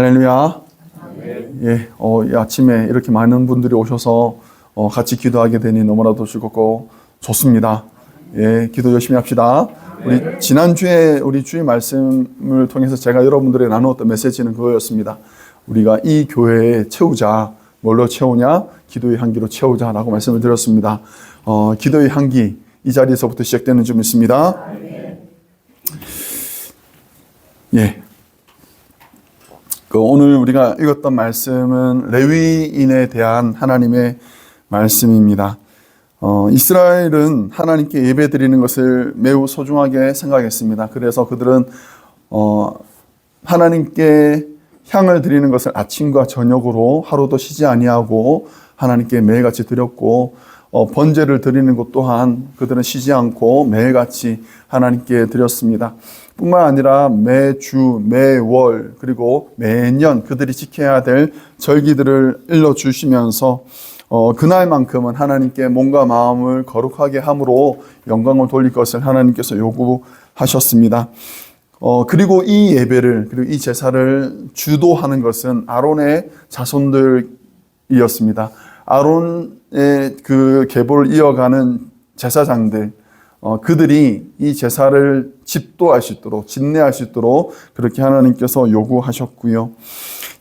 할렐루야. 예, 어, 이 아침에 이렇게 많은 분들이 오셔서 어, 같이 기도하게 되니 너무나도 즐겁고 좋습니다. 예, 기도 열심히 합시다. 우리 지난주에 우리 주의 말씀을 통해서 제가 여러분들에게 나누었던 메시지는 그거였습니다. 우리가 이 교회에 채우자. 뭘로 채우냐? 기도의 향기로 채우자라고 말씀을 드렸습니다. 어, 기도의 향기 이 자리에서부터 시작되는 줄 믿습니다. 예. 그 오늘 우리가 읽었던 말씀은 레위인에 대한 하나님의 말씀입니다. 어, 이스라엘은 하나님께 예배 드리는 것을 매우 소중하게 생각했습니다. 그래서 그들은 어, 하나님께 향을 드리는 것을 아침과 저녁으로 하루도 쉬지 아니하고 하나님께 매일같이 드렸고 어, 번제를 드리는 것 또한 그들은 쉬지 않고 매일같이 하나님께 드렸습니다. 뿐만 아니라 매주, 매월, 그리고 매년 그들이 지켜야 될 절기들을 일러주시면서 어, 그날만큼은 하나님께 몸과 마음을 거룩하게 함으로 영광을 돌릴 것을 하나님께서 요구하셨습니다. 어, 그리고 이 예배를, 그리고 이 제사를 주도하는 것은 아론의 자손들이었습니다. 아론의 그 계보를 이어가는 제사장들, 어, 그들이 이 제사를 집도할 수 있도록, 진내할 수 있도록 그렇게 하나님께서 요구하셨고요.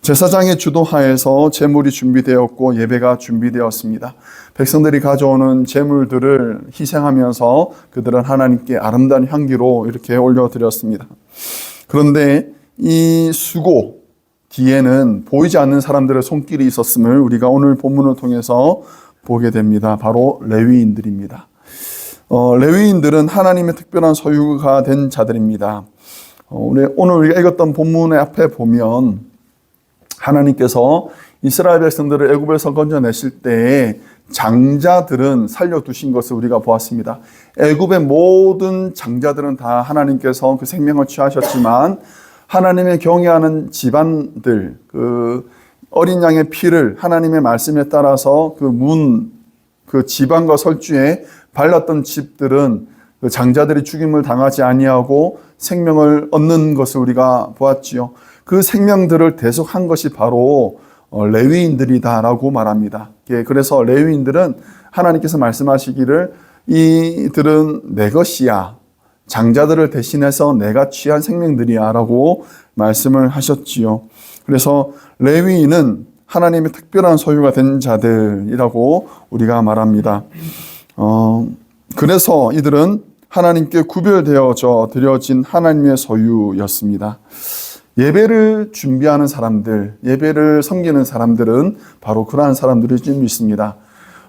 제사장의 주도하에서 제물이 준비되었고 예배가 준비되었습니다. 백성들이 가져오는 제물들을 희생하면서 그들은 하나님께 아름다운 향기로 이렇게 올려드렸습니다. 그런데 이 수고 뒤에는 보이지 않는 사람들의 손길이 있었음을 우리가 오늘 본문을 통해서 보게 됩니다. 바로 레위인들입니다. 어, 레위인들은 하나님의 특별한 소유가 된 자들입니다. 어, 오늘 우리가 읽었던 본문의 앞에 보면 하나님께서 이스라엘 백성들을 애굽에서 건져내실 때에 장자들은 살려두신 것을 우리가 보았습니다. 애굽의 모든 장자들은 다 하나님께서 그 생명을 취하셨지만 하나님의 경외하는 집안들, 그 어린 양의 피를 하나님의 말씀에 따라서 그 문, 그 지방과 설주에 발랐던 집들은 그 장자들이 죽임을 당하지 아니하고 생명을 얻는 것을 우리가 보았지요. 그 생명들을 대속한 것이 바로 어, 레위인들이다라고 말합니다. 예, 그래서 레위인들은 하나님께서 말씀하시기를 이들은 내 것이야. 장자들을 대신해서 내가 취한 생명들이야라고 말씀을 하셨지요. 그래서 레위인은 하나님의 특별한 소유가 된 자들이라고 우리가 말합니다. 어, 그래서 이들은 하나님께 구별되어져 드려진 하나님의 소유였습니다. 예배를 준비하는 사람들, 예배를 섬기는 사람들은 바로 그러한 사람들이 좀 있습니다.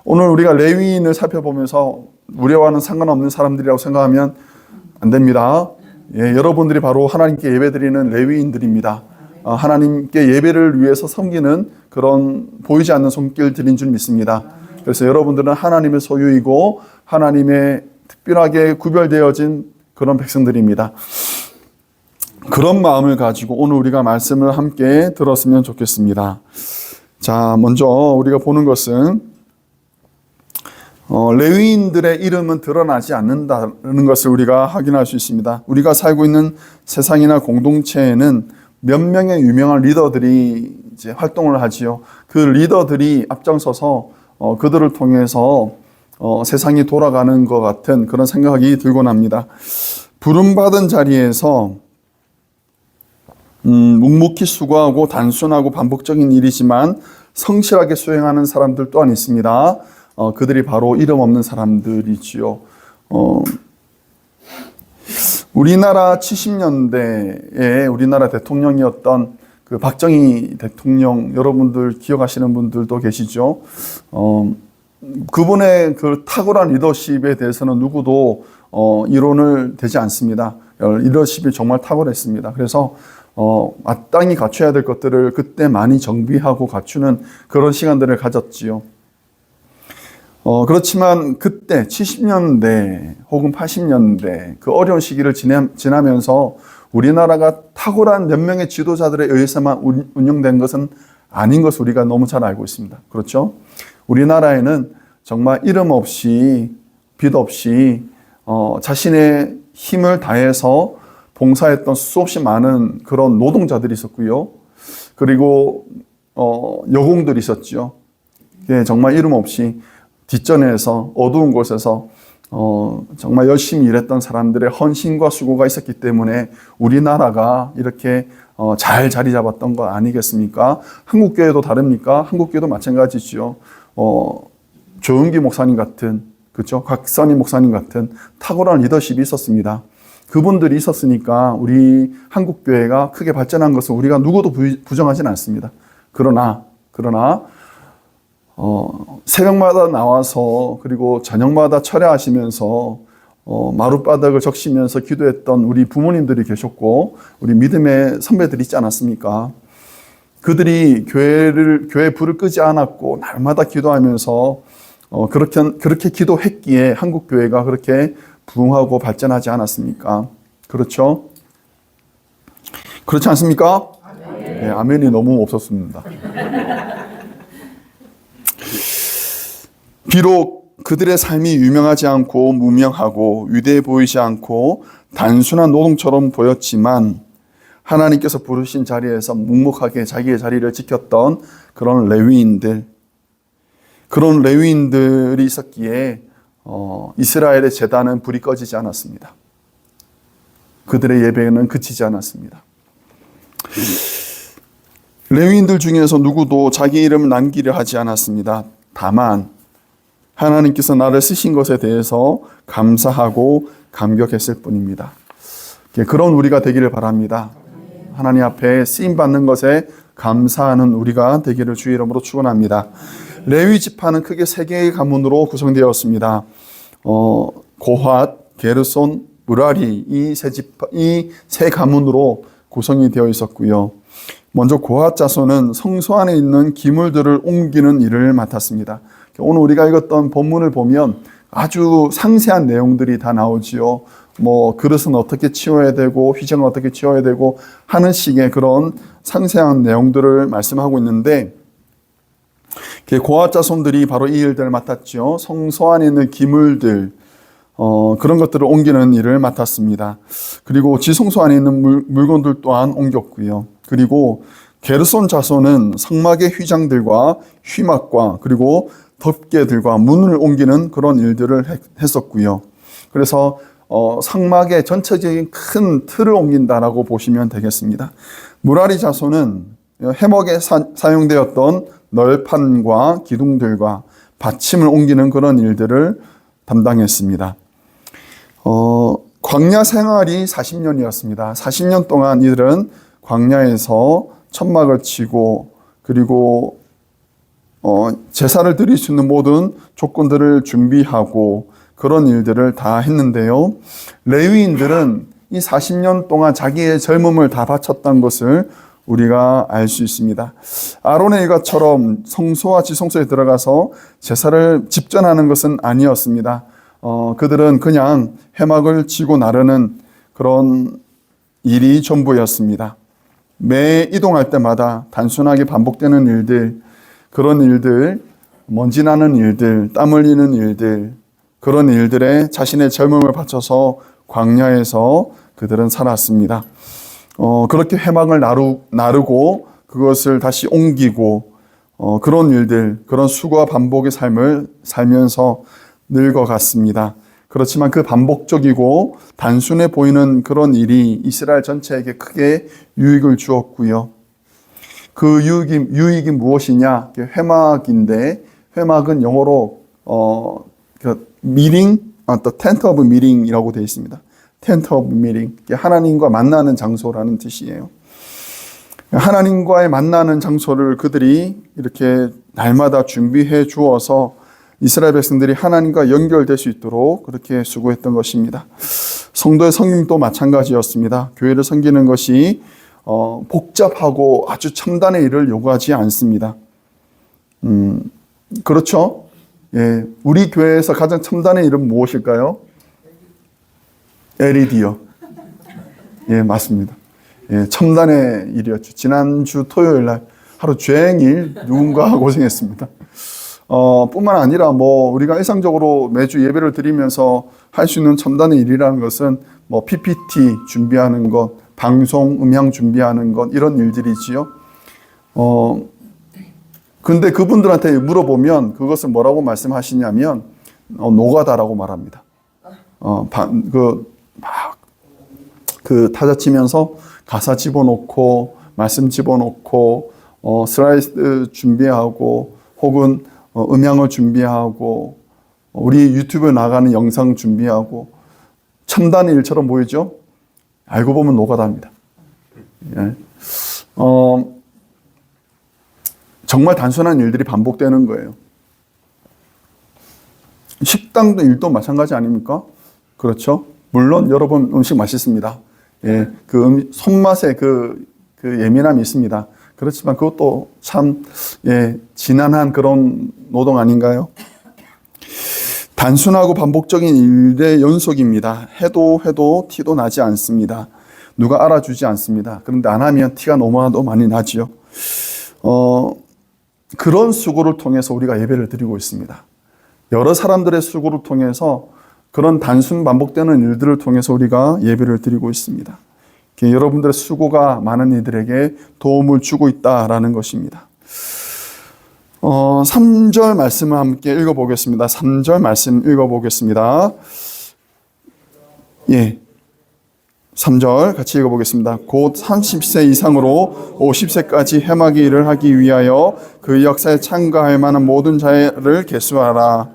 오늘 우리가 레위인을 살펴보면서 우리와는 상관없는 사람들이라고 생각하면 안 됩니다. 예, 여러분들이 바로 하나님께 예배드리는 레위인들입니다. 어, 하나님께 예배를 위해서 섬기는 그런 보이지 않는 손길들인 줄 믿습니다. 그래서 여러분들은 하나님의 소유이고 하나님의 특별하게 구별되어진 그런 백성들입니다. 그런 마음을 가지고 오늘 우리가 말씀을 함께 들었으면 좋겠습니다. 자, 먼저 우리가 보는 것은 어, 레위인들의 이름은 드러나지 않는다는 것을 우리가 확인할 수 있습니다. 우리가 살고 있는 세상이나 공동체에는 몇 명의 유명한 리더들이 이제 활동을 하지요. 그 리더들이 앞장서서 어, 그들을 통해서 어, 세상이 돌아가는 것 같은 그런 생각이 들곤 합니다. 부름받은 자리에서 음, 묵묵히 수고하고 단순하고 반복적인 일이지만 성실하게 수행하는 사람들 또한 있습니다. 어, 그들이 바로 이름 없는 사람들이지요. 어, 우리나라 70년대에 우리나라 대통령이었던 그 박정희 대통령 여러분들 기억하시는 분들도 계시죠. 어, 그분의 그 탁월한 리더십에 대해서는 누구도 어, 이론을 되지 않습니다. 리더십이 정말 탁월했습니다. 그래서 어, 마땅히 갖춰야 될 것들을 그때 많이 정비하고 갖추는 그런 시간들을 가졌지요. 어, 그렇지만 그때 70년대 혹은 80년대 그 어려운 시기를 지내, 지나 면서 우리나라가 탁월한 몇 명의 지도자들에 의해서만 운영된 것은 아닌 것을 우리가 너무 잘 알고 있습니다. 그렇죠? 우리나라에는 정말 이름 없이 빛 없이 어, 자신의 힘을 다해서 봉사했던 수없이 많은 그런 노동자들이 있었고요. 그리고 어, 여공들이 있었죠. 예, 정말 이름 없이 뒷전에서 어두운 곳에서 어, 정말 열심히 일했던 사람들의 헌신과 수고가 있었기 때문에 우리나라가 이렇게 어, 잘 자리 잡았던 거 아니겠습니까? 한국교회도 다릅니까? 한국교회도 마찬가지죠. 어, 조은기 목사님 같은, 그죠? 곽선희 목사님 같은 탁월한 리더십이 있었습니다. 그분들이 있었으니까 우리 한국교회가 크게 발전한 것은 우리가 누구도 부- 부정하진 않습니다. 그러나, 그러나, 어, 새벽마다 나와서 그리고 저녁마다 철야하시면서 어, 마룻바닥을 적시면서 기도했던 우리 부모님들이 계셨고 우리 믿음의 선배들이 있지 않았습니까? 그들이 교회를 교회 불을 끄지 않았고 날마다 기도하면서 어, 그렇게 그렇게 기도했기에 한국 교회가 그렇게 부흥하고 발전하지 않았습니까? 그렇죠? 그렇지 않습니까? 네, 아멘이 너무 없었습니다. 비록 그들의 삶이 유명하지 않고 무명하고 위대해 보이지 않고 단순한 노동처럼 보였지만 하나님께서 부르신 자리에서 묵묵하게 자기의 자리를 지켰던 그런 레위인들, 그런 레위인들이 있었기에 어, 이스라엘의 재단은 불이 꺼지지 않았습니다. 그들의 예배는 그치지 않았습니다. 레위인들 중에서 누구도 자기 이름을 남기려 하지 않았습니다. 다만 하나님께서 나를 쓰신 것에 대해서 감사하고 감격했을 뿐입니다. 예, 그런 우리가 되기를 바랍니다. 하나님 앞에 쓰임 받는 것에 감사하는 우리가 되기를 주의 이름으로 축원합니다. 레위 지파는 크게 세 개의 가문으로 구성되었습니다. 어, 고핫, 게르손, 무라리 이 세 지파 이 세 가문으로 구성이 되어 있었고요. 먼저 고핫 자손은 성소 안에 있는 기물들을 옮기는 일을 맡았습니다. 오늘 우리가 읽었던 본문을 보면 아주 상세한 내용들이 다 나오지요. 뭐 그릇은 어떻게 치워야 되고 휘정은 어떻게 치워야 되고 하는 식의 그런 상세한 내용들을 말씀하고 있는데 고아 자손들이 바로 이 일들을 맡았죠. 성소 안에 있는 기물들 어, 그런 것들을 옮기는 일을 맡았습니다. 그리고 지성소 안에 있는 물, 물건들 또한 옮겼고요. 그리고 게르손 자손은 성막의 휘장들과 휘막과 그리고 덮개들과 문을 옮기는 그런 일들을 했었고요. 그래서 어, 성막의 전체적인 큰 틀을 옮긴다라고 보시면 되겠습니다. 무라리 자손은 해먹에 사, 사용되었던 널판과 기둥들과 받침을 옮기는 그런 일들을 담당했습니다. 어, 광야 생활이 40년이었습니다. 40년 동안 이들은 광야에서 천막을 치고 그리고 어, 제사를 드릴 수 있는 모든 조건들을 준비하고 그런 일들을 다 했는데요. 레위인들은 이 40년 동안 자기의 젊음을 다 바쳤던 것을 우리가 알 수 있습니다. 아론의 일가처럼 성소와 지성소에 들어가서 제사를 집전하는 것은 아니었습니다. 어, 그들은 그냥 해막을 치고 나르는 그런 일이 전부였습니다. 매 이동할 때마다 단순하게 반복되는 일들, 그런 일들, 먼지 나는 일들, 땀 흘리는 일들, 그런 일들에 자신의 젊음을 바쳐서 광야에서 그들은 살았습니다. 어, 그렇게 해막을 나르, 나르고 그것을 다시 옮기고 어, 그런 일들, 그런 수고와 반복의 삶을 살면서 늙어갔습니다. 그렇지만 그 반복적이고 단순해 보이는 그런 일이 이스라엘 전체에게 크게 유익을 주었고요. 그 유익이, 유익이 무엇이냐? 회막인데 회막은 영어로 어, 그 meeting, 아, the tent of meeting이라고 되어 있습니다. tent of meeting. 하나님과 만나는 장소라는 뜻이에요. 하나님과의 만나는 장소를 그들이 이렇게 날마다 준비해 주어서 이스라엘 백성들이 하나님과 연결될 수 있도록 그렇게 수고했던 것입니다. 성도의 성김도 마찬가지였습니다. 교회를 섬기는 것이 어, 복잡하고 아주 첨단의 일을 요구하지 않습니다. 음, 그렇죠? 예, 우리 교회에서 가장 첨단의 일은 무엇일까요? LED요. 예, 맞습니다. 예, 첨단의 일이었죠. 지난주 토요일 날 하루 종일 누군가 고생했습니다. 어, 뿐만 아니라 뭐 우리가 일상적으로 매주 예배를 드리면서 할 수 있는 첨단의 일이라는 것은 뭐 PPT 준비하는 것, 방송 음향 준비하는 것 이런 일들이지요. 어, 근데 그분들한테 물어보면 그것을 뭐라고 말씀하시냐면 어, 노가다라고 말합니다. 어, 반, 그, 막, 그 타자 치면서 가사 집어넣고, 말씀 집어넣고, 어, 슬라이드 준비하고, 혹은 어, 음향을 준비하고, 어, 우리 유튜브에 나가는 영상 준비하고, 첨단 일처럼 보이죠? 알고 보면 노가다입니다. 예. 어, 정말 단순한 일들이 반복되는 거예요. 식당도 일도 마찬가지 아닙니까? 그렇죠? 물론 여러분 음식 맛있습니다. 예, 그 음, 손맛에 그, 그 예민함이 있습니다. 그렇지만 그것도 참, 예, 지난한 그런 노동 아닌가요? 단순하고 반복적인 일의 연속입니다. 해도 해도 티도 나지 않습니다. 누가 알아주지 않습니다. 그런데 안 하면 티가 너무나도 많이 나지요. 어, 그런 수고를 통해서 우리가 예배를 드리고 있습니다. 여러 사람들의 수고를 통해서 그런 단순 반복되는 일들을 통해서 우리가 예배를 드리고 있습니다. 여러분들의 수고가 많은 이들에게 도움을 주고 있다라는 것입니다. 어, 3절 말씀을 함께 읽어보겠습니다. 3절 말씀 읽어보겠습니다. 예. 3절 같이 읽어보겠습니다. 곧 30세 이상으로 50세까지 해마기 일을 하기 위하여 그 역사에 참가할 만한 모든 자를 계수하라.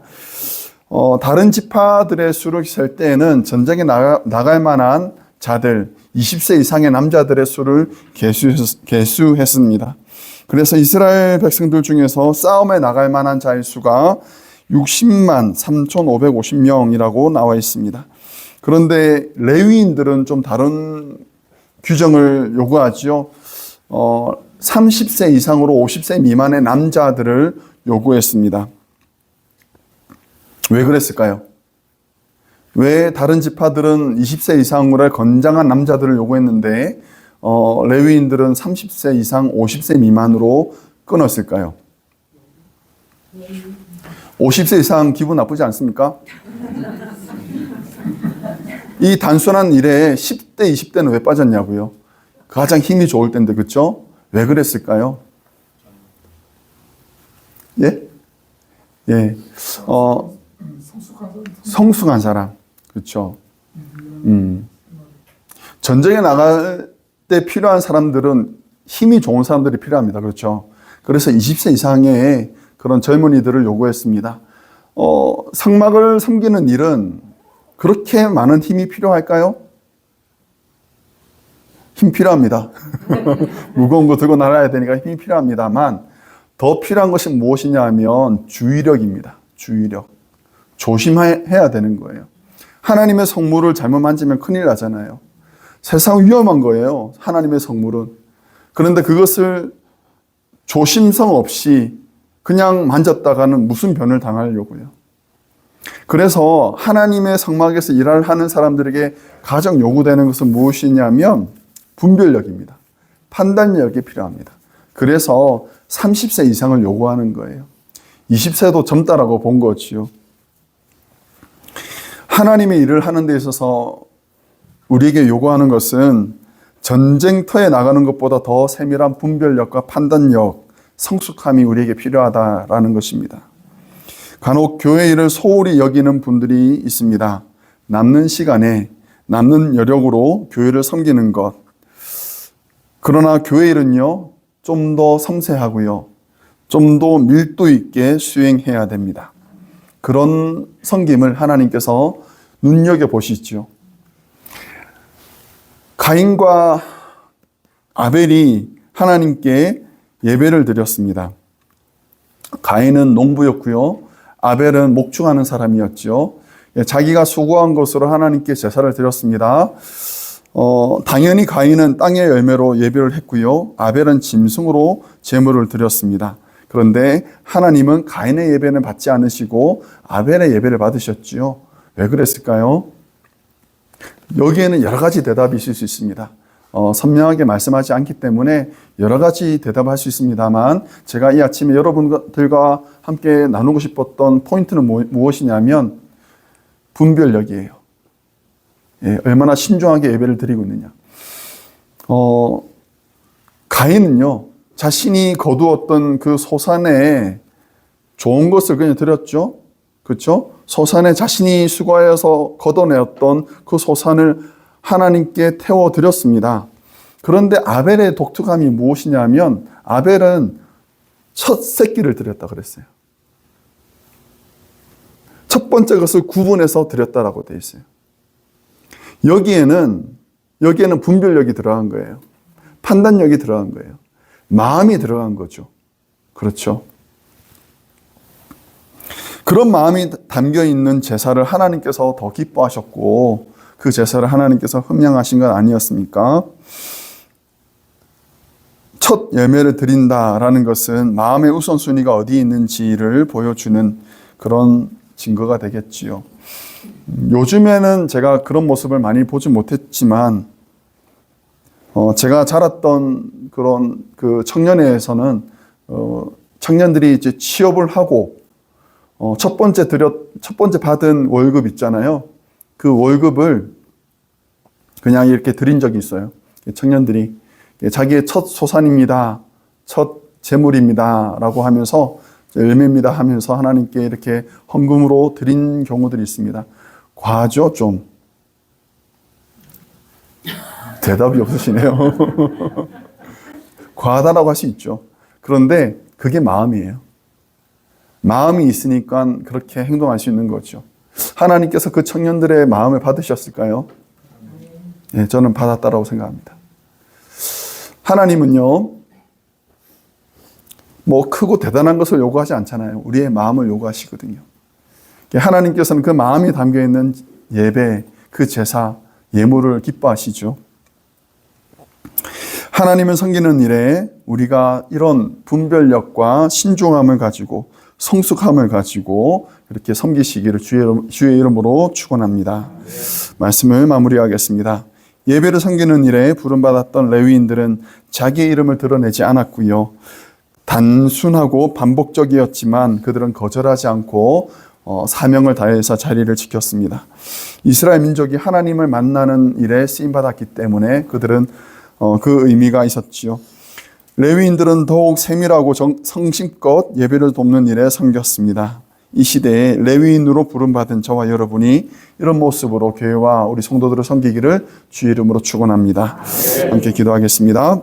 어, 다른 지파들의 수를 셀 때에는 전쟁에 나가, 나갈 만한 자들, 20세 이상의 남자들의 수를 계수했, 계수했습니다. 그래서 이스라엘 백성들 중에서 싸움에 나갈 만한 자의 수가 60만 3,550명이라고 나와 있습니다. 그런데 레위인들은 좀 다른 규정을 요구하지요. 어, 30세 이상으로 50세 미만의 남자들을 요구했습니다. 왜 그랬을까요? 왜 다른 지파들은 20세 이상으로의 건장한 남자들을 요구했는데 어, 레위인들은 30세 이상 50세 미만으로 끊었을까요? 50세 이상 기분 나쁘지 않습니까? 이 단순한 일에 10대, 20대는 왜 빠졌냐고요? 가장 힘이 좋을 때인데, 그쵸? 왜 그랬을까요? 예? 예. 어, 성숙한 사람. 그렇죠. 음. 전쟁에 나갈 때 필요한 사람들은 힘이 좋은 사람들이 필요합니다. 그렇죠. 그래서 20세 이상의 그런 젊은이들을 요구했습니다. 어, 성막을 섬기는 일은 그렇게 많은 힘이 필요할까요? 힘 필요합니다. 무거운 거 들고 나가야 되니까 힘이 필요합니다만 더 필요한 것이 무엇이냐 하면 주의력입니다. 주의력. 조심해야 되는 거예요. 하나님의 성물을 잘못 만지면 큰일 나잖아요. 세상 위험한 거예요. 하나님의 성물은. 그런데 그것을 조심성 없이 그냥 만졌다가는 무슨 변을 당하려고요. 그래서 하나님의 성막에서 일을 하는 사람들에게 가장 요구되는 것은 무엇이냐면 분별력입니다. 판단력이 필요합니다. 그래서 30세 이상을 요구하는 거예요. 20세도 젊다라고 본 거지요. 하나님의 일을 하는 데 있어서 우리에게 요구하는 것은 전쟁터에 나가는 것보다 더 세밀한 분별력과 판단력, 성숙함이 우리에게 필요하다라는 것입니다. 간혹 교회 일을 소홀히 여기는 분들이 있습니다. 남는 시간에 남는 여력으로 교회를 섬기는 것. 그러나 교회 일은요, 좀 더 섬세하고요, 좀 더 밀도 있게 수행해야 됩니다. 그런 섬김을 하나님께서 눈여겨 보시죠. 가인과 아벨이 하나님께 예배를 드렸습니다. 가인은 농부였고요. 아벨은 목축하는 사람이었죠. 예, 자기가 수고한 것으로 하나님께 제사를 드렸습니다. 어, 당연히 가인은 땅의 열매로 예배를 했고요. 아벨은 짐승으로 제물을 드렸습니다. 그런데 하나님은 가인의 예배는 받지 않으시고 아벨의 예배를 받으셨지요. 왜 그랬을까요? 여기에는 여러 가지 대답이 있을 수 있습니다. 어, 선명하게 말씀하지 않기 때문에 여러 가지 대답할 수 있습니다만 제가 이 아침에 여러분들과 함께 나누고 싶었던 포인트는 무엇이냐면 분별력이에요. 예, 얼마나 신중하게 예배를 드리고 있느냐. 어, 가인은요, 자신이 거두었던 그 소산에 좋은 것을 그냥 드렸죠. 그렇죠? 소산에 자신이 수고하여서 걷어내었던 그 소산을 하나님께 태워 드렸습니다. 그런데 아벨의 독특함이 무엇이냐면 아벨은 첫 새끼를 드렸다 그랬어요. 첫 번째 것을 구분해서 드렸다라고 되어 있어요. 여기에는 여기에는 분별력이 들어간 거예요. 판단력이 들어간 거예요. 마음이 들어간 거죠. 그렇죠? 그런 마음이 담겨 있는 제사를 하나님께서 더 기뻐하셨고 그 제사를 하나님께서 흠양하신 건 아니었습니까? 첫 예매를 드린다라는 것은 마음의 우선순위가 어디 있는지를 보여주는 그런 증거가 되겠지요. 음, 요즘에는 제가 그런 모습을 많이 보지 못했지만, 어, 제가 자랐던 그런 그 청년회에서는, 어, 청년들이 이제 취업을 하고, 어, 첫 번째 드렸, 첫 번째 받은 월급 있잖아요. 그 월급을 그냥 이렇게 드린 적이 있어요. 청년들이. 자기의 첫 소산입니다. 첫 재물입니다. 라고 하면서 열매입니다 하면서 하나님께 이렇게 헌금으로 드린 경우들이 있습니다. 과하죠, 좀. 대답이 없으시네요. 과하다라고 할 수 있죠. 그런데 그게 마음이에요. 마음이 있으니까 그렇게 행동할 수 있는 거죠. 하나님께서 그 청년들의 마음을 받으셨을까요? 네, 저는 받았다라고 생각합니다. 하나님은요, 뭐 크고 대단한 것을 요구하지 않잖아요. 우리의 마음을 요구하시거든요. 하나님께서는 그 마음이 담겨 있는 예배, 그 제사, 예물을 기뻐하시죠. 하나님을 섬기는 일에 우리가 이런 분별력과 신중함을 가지고 성숙함을 가지고 이렇게 섬기시기를 주의, 이름- 주의 이름으로 축원합니다. 말씀을 마무리하겠습니다. 예배를 섬기는 일에 부름받았던 레위인들은 자기의 이름을 드러내지 않았고요. 단순하고 반복적이었지만 그들은 거절하지 않고 어, 사명을 다해서 자리를 지켰습니다. 이스라엘 민족이 하나님을 만나는 일에 쓰임 받았기 때문에 그들은 어, 그 의미가 있었지요. 레위인들은 더욱 세밀하고 정- 성심껏 예배를 돕는 일에 섬겼습니다. 이 시대에 레위인으로 부름받은 저와 여러분이 이런 모습으로 교회와 우리 성도들을 섬기기를 주의 이름으로 축원합니다. 함께 기도하겠습니다.